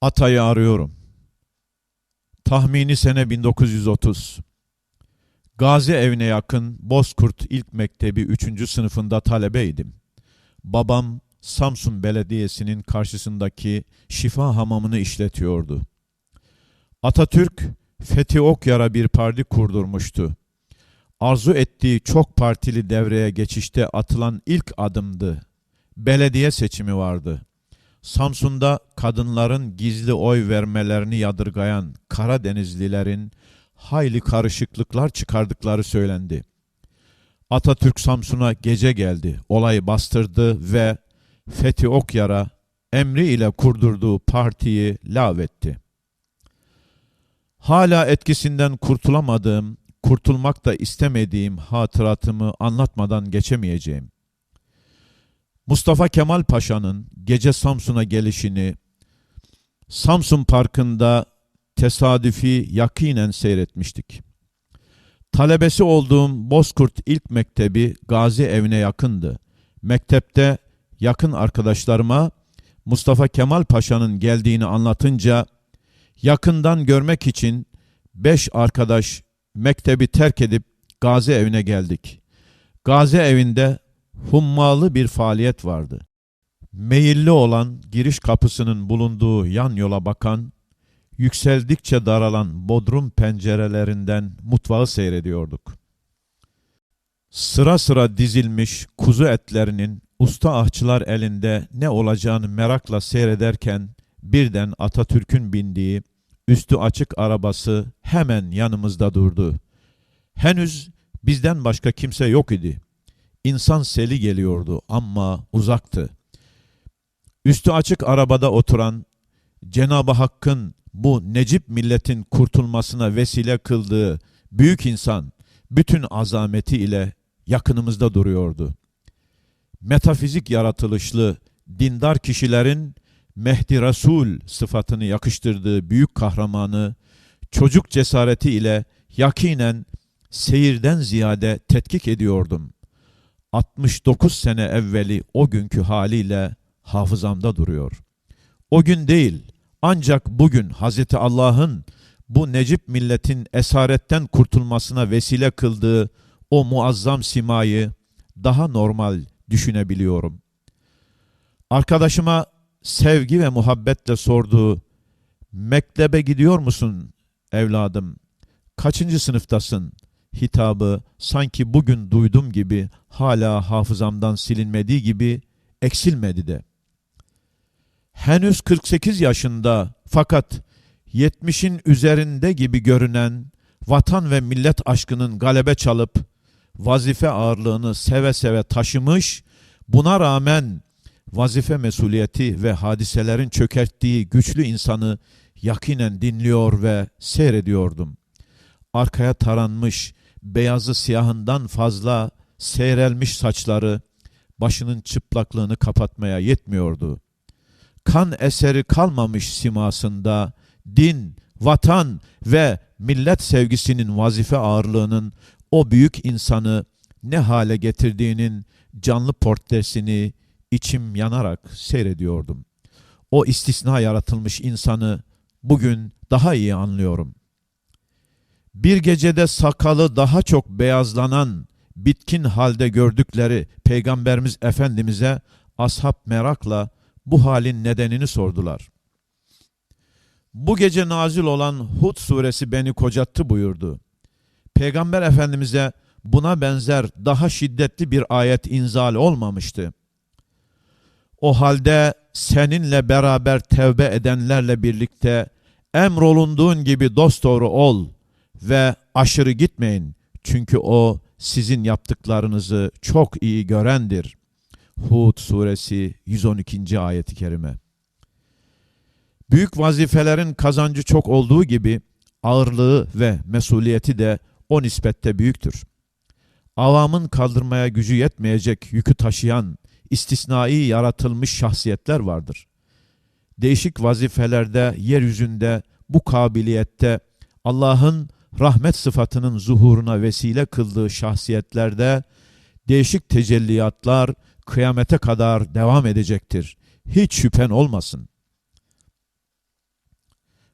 Atay'ı arıyorum. Tahmini sene 1930. Gazi evine yakın Bozkurt İlk Mektebi 3. sınıfında talebeydim. Babam Samsun Belediyesi'nin karşısındaki şifa hamamını işletiyordu. Atatürk Fethi Okyar'a bir parti kurdurmuştu. Arzu ettiği çok partili devreye geçişte atılan ilk adımdı. Belediye seçimi vardı. Samsun'da kadınların gizli oy vermelerini yadırgayan Karadenizlilerin hayli karışıklıklar çıkardıkları söylendi. Atatürk Samsun'a gece geldi, olayı bastırdı ve Fethi Okyar'a emri ile kurdurduğu partiyi lağvetti. Hala etkisinden kurtulamadığım, kurtulmak da istemediğim hatıratımı anlatmadan geçemeyeceğim. Mustafa Kemal Paşa'nın gece Samsun'a gelişini Samsun Parkı'nda tesadüfi yakinen seyretmiştik. Talebesi olduğum Bozkurt İlk Mektebi Gazi evine yakındı. Mektepte yakın arkadaşlarıma Mustafa Kemal Paşa'nın geldiğini anlatınca yakından görmek için beş arkadaş mektebi terk edip Gazi evine geldik. Gazi evinde hummalı bir faaliyet vardı. Meyilli olan giriş kapısının bulunduğu yan yola bakan, yükseldikçe daralan bodrum pencerelerinden mutfağı seyrediyorduk. Sıra sıra dizilmiş kuzu etlerinin usta ahçılar elinde ne olacağını merakla seyrederken birden Atatürk'ün bindiği üstü açık arabası hemen yanımızda durdu. Henüz bizden başka kimse yok idi. İnsan seli geliyordu ama uzaktı. Üstü açık arabada oturan Cenab-ı Hakk'ın bu Necip milletin kurtulmasına vesile kıldığı büyük insan bütün azameti ile yakınımızda duruyordu. Metafizik yaratılışlı dindar kişilerin Mehdi Resul sıfatını yakıştırdığı büyük kahramanı çocuk cesareti ile yakinen seyirden ziyade tetkik ediyordum. 69 sene evveli o günkü haliyle hafızamda duruyor. O gün değil ancak bugün Hazreti Allah'ın bu Necip milletin esaretten kurtulmasına vesile kıldığı o muazzam simayı daha normal düşünebiliyorum. Arkadaşıma sevgi ve muhabbetle sorduğu mektebe gidiyor musun evladım? Kaçıncı sınıftasın? Hitabı sanki bugün duydum gibi hala hafızamdan silinmediği gibi eksilmedi de. Henüz 48 yaşında fakat 70'in üzerinde gibi görünen vatan ve millet aşkının galebe çalıp vazife ağırlığını seve seve taşımış, buna rağmen vazife mesuliyeti ve hadiselerin çökerttiği güçlü insanı yakinen dinliyor ve seyrediyordum. Arkaya taranmış, beyazı siyahından fazla seyrelmiş saçları başının çıplaklığını kapatmaya yetmiyordu. Kan eseri kalmamış simasında din, vatan ve millet sevgisinin vazife ağırlığının o büyük insanı ne hale getirdiğinin canlı portresini içim yanarak seyrediyordum. O istisna yaratılmış insanı bugün daha iyi anlıyorum. Bir gecede sakalı daha çok beyazlanan, bitkin halde gördükleri Peygamberimiz Efendimiz'e ashab merakla bu halin nedenini sordular. Bu gece nazil olan Hud suresi beni kocattı buyurdu. Peygamber Efendimiz'e buna benzer daha şiddetli bir ayet inzal olmamıştı. O halde seninle beraber tevbe edenlerle birlikte emrolunduğun gibi dosdoğru ol ve aşırı gitmeyin. Çünkü o sizin yaptıklarınızı çok iyi görendir. Hud suresi 112. ayeti kerime. Büyük vazifelerin kazancı çok olduğu gibi ağırlığı ve mesuliyeti de o nispette büyüktür. Avamın kaldırmaya gücü yetmeyecek yükü taşıyan istisnai yaratılmış şahsiyetler vardır. Değişik vazifelerde, yeryüzünde, bu kabiliyette Allah'ın rahmet sıfatının zuhuruna vesile kıldığı şahsiyetlerde değişik tecelliyatlar kıyamete kadar devam edecektir. Hiç şüphen olmasın.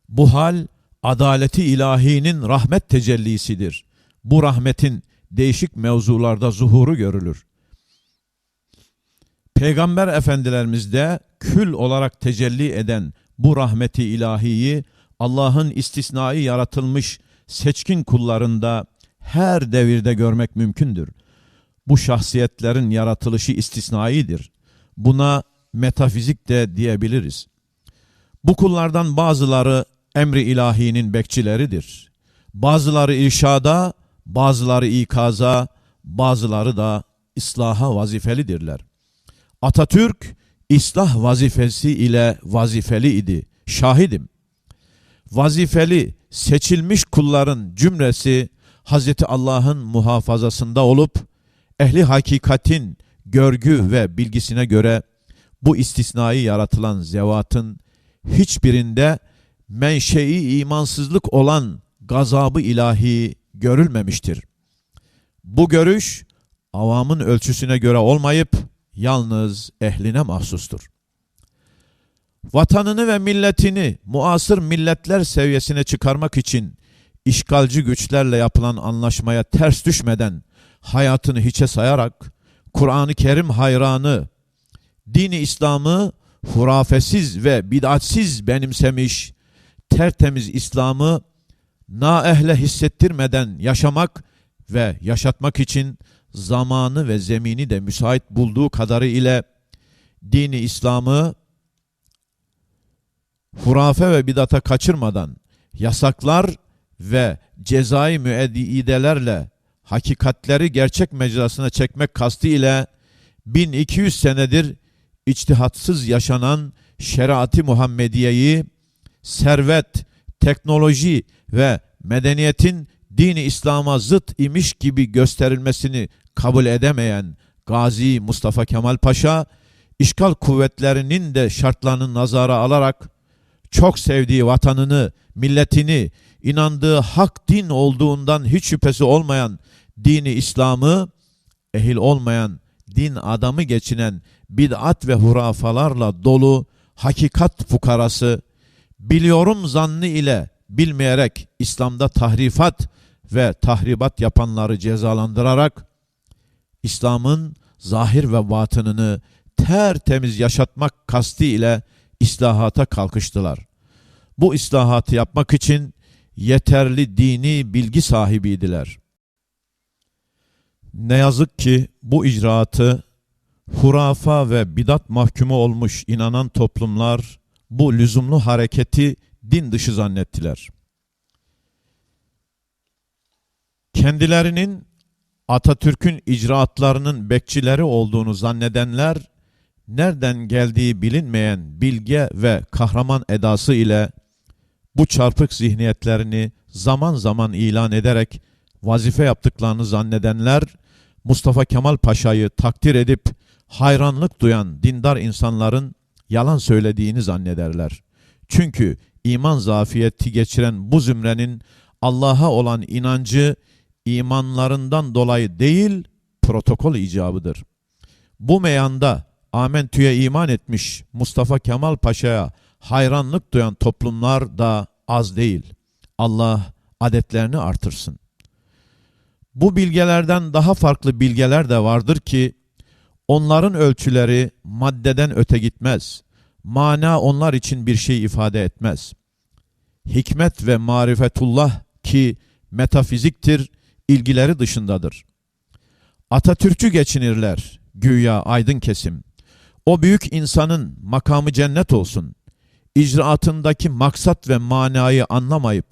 Bu hal adaleti ilahinin rahmet tecellisidir. Bu rahmetin değişik mevzularda zuhuru görülür. Peygamber efendilerimizde kül olarak tecelli eden bu rahmeti ilahiyi Allah'ın istisnai yaratılmış seçkin kullarında her devirde görmek mümkündür. Bu şahsiyetlerin yaratılışı istisnaidir. Buna metafizik de diyebiliriz. Bu kullardan bazıları emri ilahinin bekçileridir. Bazıları irşada, bazıları ikaza, bazıları da islaha vazifelidirler. Atatürk islah vazifesi ile vazifeli idi. Şahidim. Vazifeli seçilmiş kulların cümlesi Hazreti Allah'ın muhafazasında olup ehli hakikatin görgü ve bilgisine göre bu istisnai yaratılan zevatın hiçbirinde menşei imansızlık olan gazabı ilahi görülmemiştir. Bu görüş avamın ölçüsüne göre olmayıp yalnız ehline mahsustur. Vatanını ve milletini muasır milletler seviyesine çıkarmak için işgalci güçlerle yapılan anlaşmaya ters düşmeden hayatını hiçe sayarak Kur'an-ı Kerim hayranı, dini İslam'ı hurafesiz ve bid'atsiz benimsemiş, tertemiz İslam'ı naehle hissettirmeden yaşamak ve yaşatmak için zamanı ve zemini de müsait bulduğu kadarı ile dini İslam'ı hurafe ve bidata kaçırmadan yasaklar ve cezai müeddidelerle hakikatleri gerçek mecrasına çekmek kastı ile 1200 senedir içtihatsız yaşanan şeriatı Muhammediye'yi servet, teknoloji ve medeniyetin dini İslam'a zıt imiş gibi gösterilmesini kabul edemeyen Gazi Mustafa Kemal Paşa, işgal kuvvetlerinin de şartlarını nazara alarak çok sevdiği vatanını, milletini, inandığı hak din olduğundan hiç şüphesi olmayan dini İslam'ı, ehil olmayan din adamı geçinen bid'at ve hurafalarla dolu hakikat fukarası, biliyorum zannı ile bilmeyerek İslam'da tahrifat ve tahribat yapanları cezalandırarak İslam'ın zahir ve batınını tertemiz yaşatmak kasti ile islahata kalkıştılar. Bu islahatı yapmak için yeterli dini bilgi sahibiydiler. Ne yazık ki bu icraatı hurafa ve bidat mahkumu olmuş inanan toplumlar bu lüzumlu hareketi din dışı zannettiler. Kendilerinin Atatürk'ün icraatlarının bekçileri olduğunu zannedenler, nereden geldiği bilinmeyen bilge ve kahraman edası ile bu çarpık zihniyetlerini zaman zaman ilan ederek vazife yaptıklarını zannedenler, Mustafa Kemal Paşa'yı takdir edip hayranlık duyan dindar insanların yalan söylediğini zannederler. Çünkü iman zafiyeti geçiren bu zümrenin Allah'a olan inancı imanlarından dolayı değil, protokol icabıdır. Bu meyanda Amentü'ye iman etmiş Mustafa Kemal Paşa'ya hayranlık duyan toplumlar da az değil. Allah adetlerini artırsın. Bu bilgelerden daha farklı bilgeler de vardır ki onların ölçüleri maddeden öte gitmez. Mana onlar için bir şey ifade etmez. Hikmet ve marifetullah ki metafiziktir, ilgileri dışındadır. Atatürk'ü geçinirler, güya aydın kesim. O büyük insanın makamı cennet olsun. İcraatındaki maksat ve manayı anlamayıp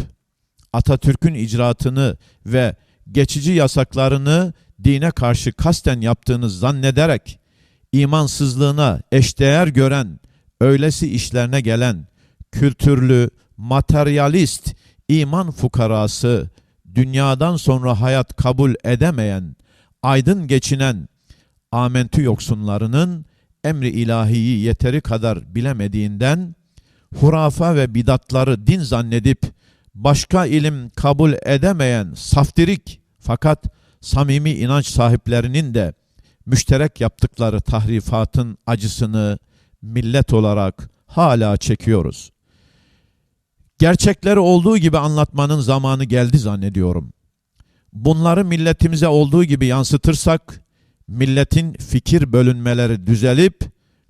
Atatürk'ün icraatını ve geçici yasaklarını dine karşı kasten yaptığını zannederek imansızlığına eşdeğer gören, öylesi işlerine gelen kültürlü, materyalist, iman fukarası, dünyadan sonra hayat kabul edemeyen, aydın geçinen amentü yoksunlarının emri ilahiyi yeteri kadar bilemediğinden hurafa ve bidatları din zannedip başka ilim kabul edemeyen saftirik fakat samimi inanç sahiplerinin de müşterek yaptıkları tahrifatın acısını millet olarak hala çekiyoruz. Gerçekleri olduğu gibi anlatmanın zamanı geldi zannediyorum. Bunları milletimize olduğu gibi yansıtırsak, milletin fikir bölünmeleri düzelip,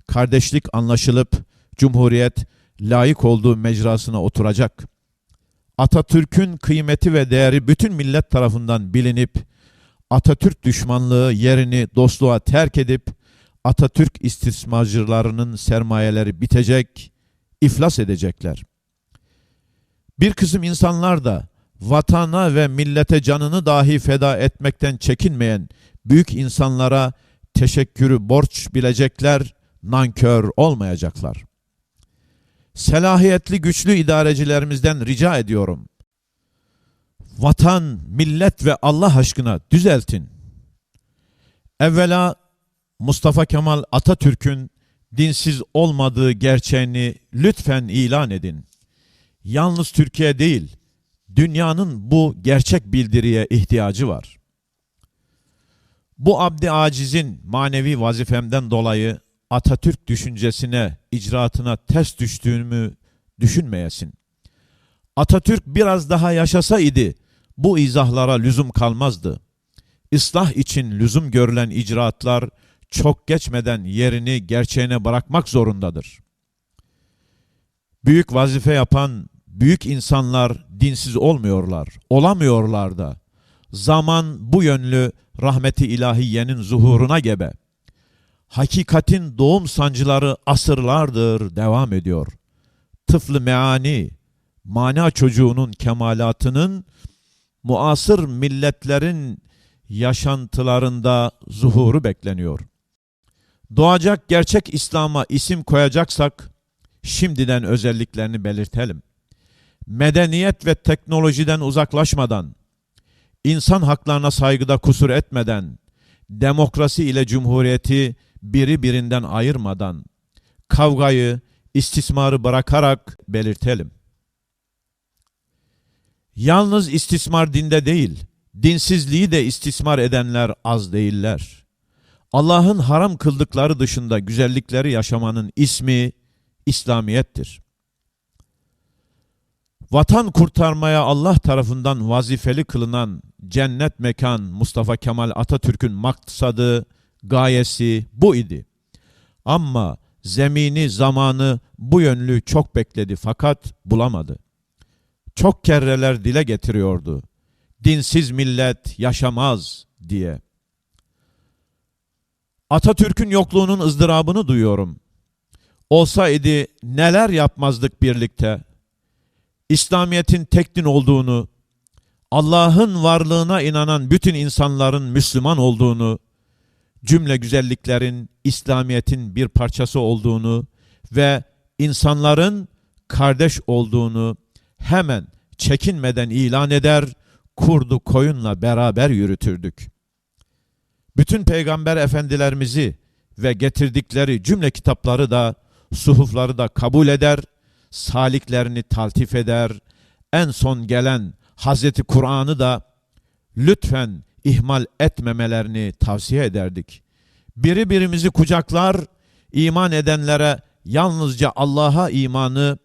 kardeşlik anlaşılıp, cumhuriyet layık olduğu mecrasına oturacak. Atatürk'ün kıymeti ve değeri bütün millet tarafından bilinip, Atatürk düşmanlığı yerini dostluğa terk edip, Atatürk istismarcılarının sermayeleri bitecek, iflas edecekler. Bir kısım insanlar da vatana ve millete canını dahi feda etmekten çekinmeyen büyük insanlara teşekkürü borç bilecekler, nankör olmayacaklar. Selahiyetli güçlü idarecilerimizden rica ediyorum. Vatan, millet ve Allah aşkına düzeltin. Evvela Mustafa Kemal Atatürk'ün dinsiz olmadığı gerçeğini lütfen ilan edin. Yalnız Türkiye değil, dünyanın bu gerçek bildiriye ihtiyacı var. Bu abdi acizin manevi vazifemden dolayı Atatürk düşüncesine, icraatına ters düştüğümü düşünmeyesin. Atatürk biraz daha yaşasa idi bu izahlara lüzum kalmazdı. İslah için lüzum görülen icraatlar çok geçmeden yerini gerçeğine bırakmak zorundadır. Büyük vazife yapan büyük insanlar dinsiz olmuyorlar, olamıyorlar da. Zaman bu yönlü rahmeti ilahiyenin zuhuruna gebe. Hakikatin doğum sancıları asırlardır devam ediyor. Tıflı meani, mana çocuğunun kemalatının muasır milletlerin yaşantılarında zuhuru bekleniyor. Doğacak gerçek İslam'a isim koyacaksak şimdiden özelliklerini belirtelim. Medeniyet ve teknolojiden uzaklaşmadan, insan haklarına saygıda kusur etmeden, demokrasi ile cumhuriyeti biri birinden ayırmadan, kavgayı, istismarı bırakarak belirtelim. Yalnız istismar dinde değil, dinsizliği de istismar edenler az değiller. Allah'ın haram kıldıkları dışında güzellikleri yaşamanın ismi İslamiyettir. Vatan kurtarmaya Allah tarafından vazifeli kılınan cennet mekan Mustafa Kemal Atatürk'ün maksadı, gayesi bu idi. Ama zemini, zamanı bu yönlü çok bekledi fakat bulamadı. Çok kerreler dile getiriyordu. Dinsiz millet yaşamaz diye. Atatürk'ün yokluğunun ızdırabını duyuyorum. Olsaydı neler yapmazdık birlikte. İslamiyet'in tek din olduğunu, Allah'ın varlığına inanan bütün insanların Müslüman olduğunu, cümle güzelliklerin İslamiyet'in bir parçası olduğunu ve insanların kardeş olduğunu hemen çekinmeden ilan eder, kurdu koyunla beraber yürütürdük. Bütün peygamber efendilerimizi ve getirdikleri cümle kitapları da, suhufları da kabul eder, saliklerini taltif eder, en son gelen Hazreti Kur'an'ı da lütfen ihmal etmemelerini tavsiye ederdik. Biri birimizi kucaklar, iman edenlere yalnızca Allah'a imanı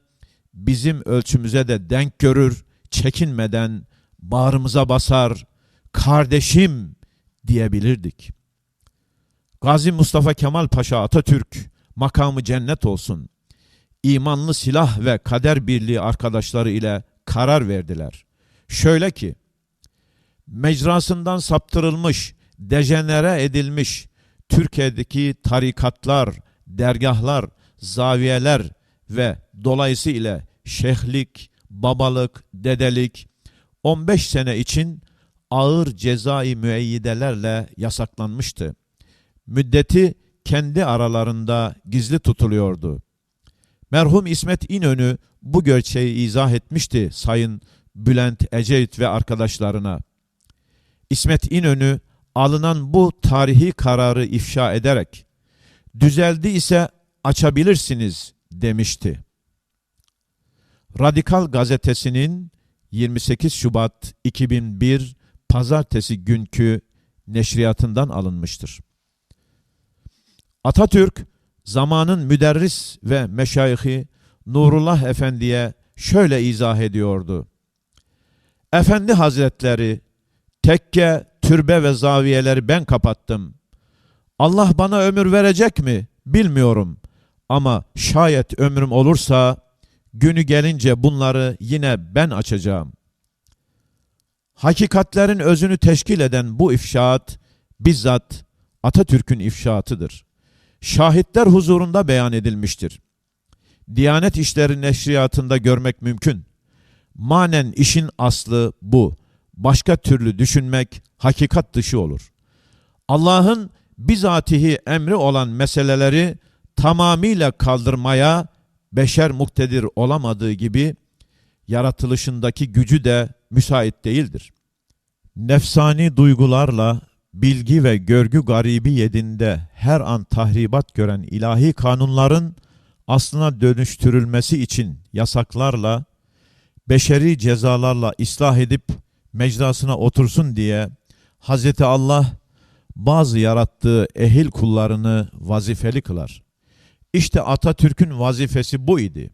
bizim ölçümüze de denk görür, çekinmeden bağrımıza basar, kardeşim diyebilirdik. Gazi Mustafa Kemal Paşa Atatürk makamı cennet olsun. İmanlı silah ve kader birliği arkadaşları ile karar verdiler. Şöyle ki, mecrasından saptırılmış, dejenere edilmiş Türkiye'deki tarikatlar, dergahlar, zaviyeler ve dolayısıyla şeyhlik, babalık, dedelik 15 sene için ağır cezai müeyyidelerle yasaklanmıştı. Müddeti kendi aralarında gizli tutuluyordu. Merhum İsmet İnönü bu gerçeği izah etmişti Sayın Bülent Ecevit ve arkadaşlarına. İsmet İnönü alınan bu tarihi kararı ifşa ederek düzeldi ise açabilirsiniz demişti. Radikal gazetesinin 28 Şubat 2001 pazartesi günkü neşriyatından alınmıştır. Atatürk zamanın müderris ve meşayihi Nurullah Efendi'ye şöyle izah ediyordu. Efendi Hazretleri, tekke, türbe ve zaviyeleri ben kapattım. Allah bana ömür verecek mi bilmiyorum ama şayet ömrüm olursa günü gelince bunları yine ben açacağım. Hakikatlerin özünü teşkil eden bu ifşaat bizzat Atatürk'ün ifşaatıdır. Şahitler huzurunda beyan edilmiştir. Diyanet İşleri Neşriyatı'nda görmek mümkün. Manen işin aslı bu. Başka türlü düşünmek hakikat dışı olur. Allah'ın bizatihi emri olan meseleleri tamamıyla kaldırmaya beşer muktedir olamadığı gibi yaratılışındaki gücü de müsait değildir. Nefsani duygularla bilgi ve görgü garibi yedinde her an tahribat gören ilahi kanunların aslına dönüştürülmesi için yasaklarla, beşeri cezalarla ıslah edip mecrasına otursun diye Hz. Allah bazı yarattığı ehil kullarını vazifeli kılar. İşte Atatürk'ün vazifesi bu idi.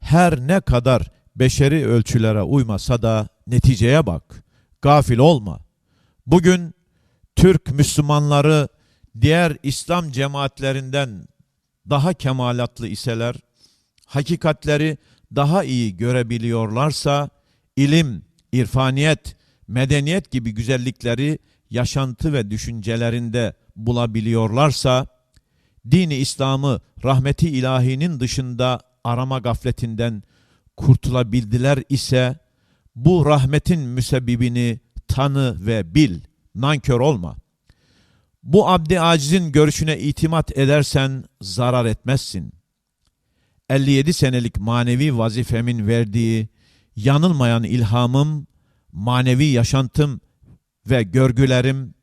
Her ne kadar beşeri ölçülere uymasa da neticeye bak. Gafil olma. Bugün Türk Müslümanları diğer İslam cemaatlerinden daha kemalatlı iseler, hakikatleri daha iyi görebiliyorlarsa, ilim, irfaniyet, medeniyet gibi güzellikleri yaşantı ve düşüncelerinde bulabiliyorlarsa, dini İslam'ı rahmeti ilahinin dışında arama gafletinden kurtulabildiler ise, bu rahmetin müsebbibini tanı ve bil, nankör olma. Bu abdi acizin görüşüne itimat edersen zarar etmezsin. 57 senelik manevi vazifemin verdiği yanılmayan ilhamım, manevi yaşantım ve görgülerim,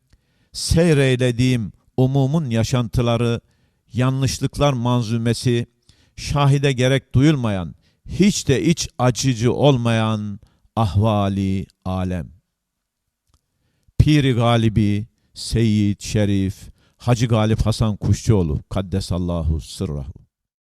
seyreylediğim umumun yaşantıları, yanlışlıklar manzumesi, şahide gerek duyulmayan, hiç de iç acıcı olmayan ahvali alem. Piri Galibi, Seyyid Şerif, Hacı Galip Hasan Kuşçuoğlu, Kaddesallahu sırrahu.